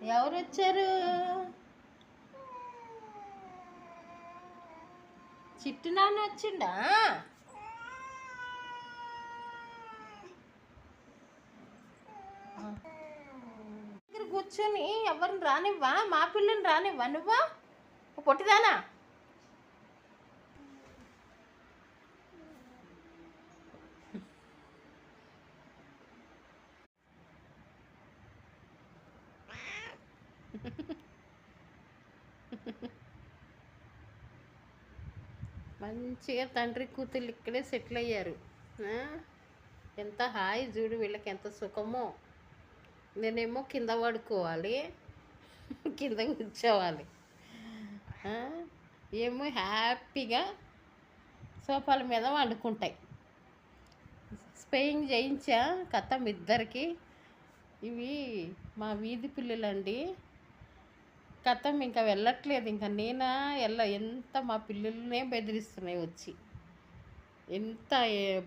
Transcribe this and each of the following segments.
ఎవరు వచ్చారు చిట్టు నాన్న వచ్చిండా? దగ్గర కూర్చొని ఎవరిని రానివ్వా? మా పిల్లని రానివ్వా నువ్వా? పొట్టిదానా? మంచిగా తండ్రి కూతుళ్ళు ఇక్కడే సెటిల్ అయ్యారు. ఎంత హాయి చూడు వీళ్ళకి ఎంత సుఖమో. నేనేమో కింద పడుకోవాలి కింద కూర్చోవాలి. ఏమో హ్యాపీగా సోఫాల మీద వండుకుంటాయి. స్పేయింగ్ చేయించా కథం ఇద్దరికి. ఇవి మా వీధి పిల్లలండి. కథం ఇంకా వెళ్ళట్లేదు. ఇంకా నేనా వెళ్ళ ఎంత మా పిల్లలనే బెదిరిస్తున్నాయి వచ్చి. ఎంత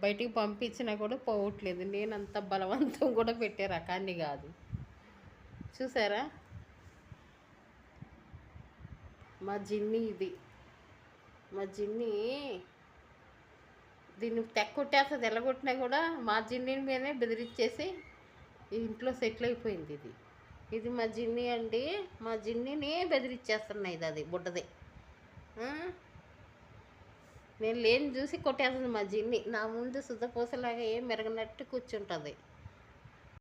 బయటికి పంపించినా కూడా పోవట్లేదు. నేను అంత బలవంతం కూడా పెట్టే రకాన్ని కాదు. చూసారా? మా జిన్ని ఇది. మా జిన్ని దీన్ని తెక్కొట్టేస్తుంది ఎల్లగొట్టినా కూడా మా జిన్ని మీదనే బెదిరించేసి ఇంట్లో సెటిల్ అయిపోయింది ఇది. ఇది మా జిన్ని అండి. మా జిన్నినే బెదిరిచ్చేస్తున్నాయి ఇది అది బుడ్డది నేను లేని చూసి కొట్టేస్తుంది మా జిన్ని. నా ముందు శుద్ధపూసలాగా ఏం మెరగనట్టు కూర్చుంటుంది.